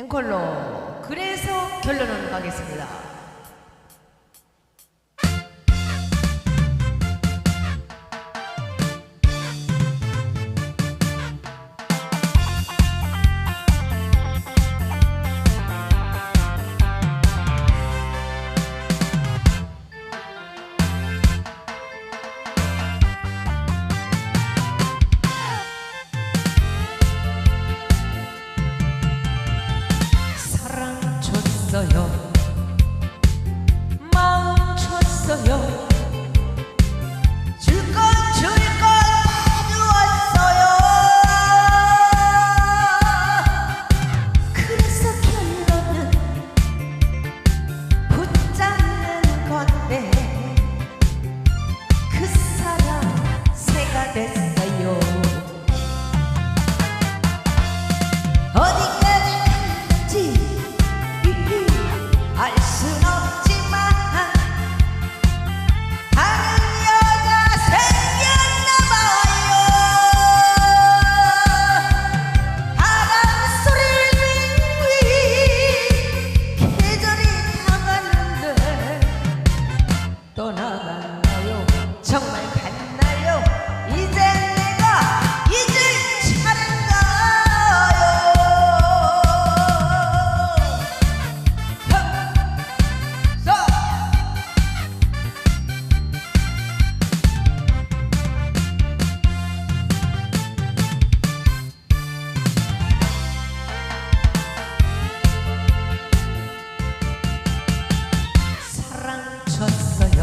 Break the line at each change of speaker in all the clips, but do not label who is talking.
앵콜로 그래서 결론은 가겠습니다. calor.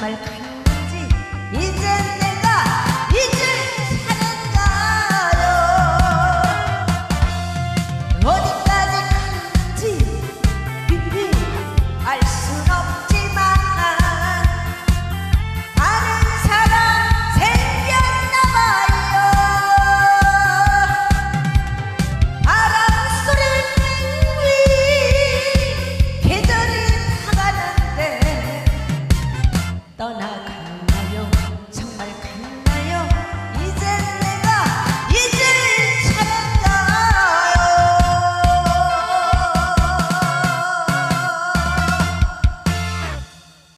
mal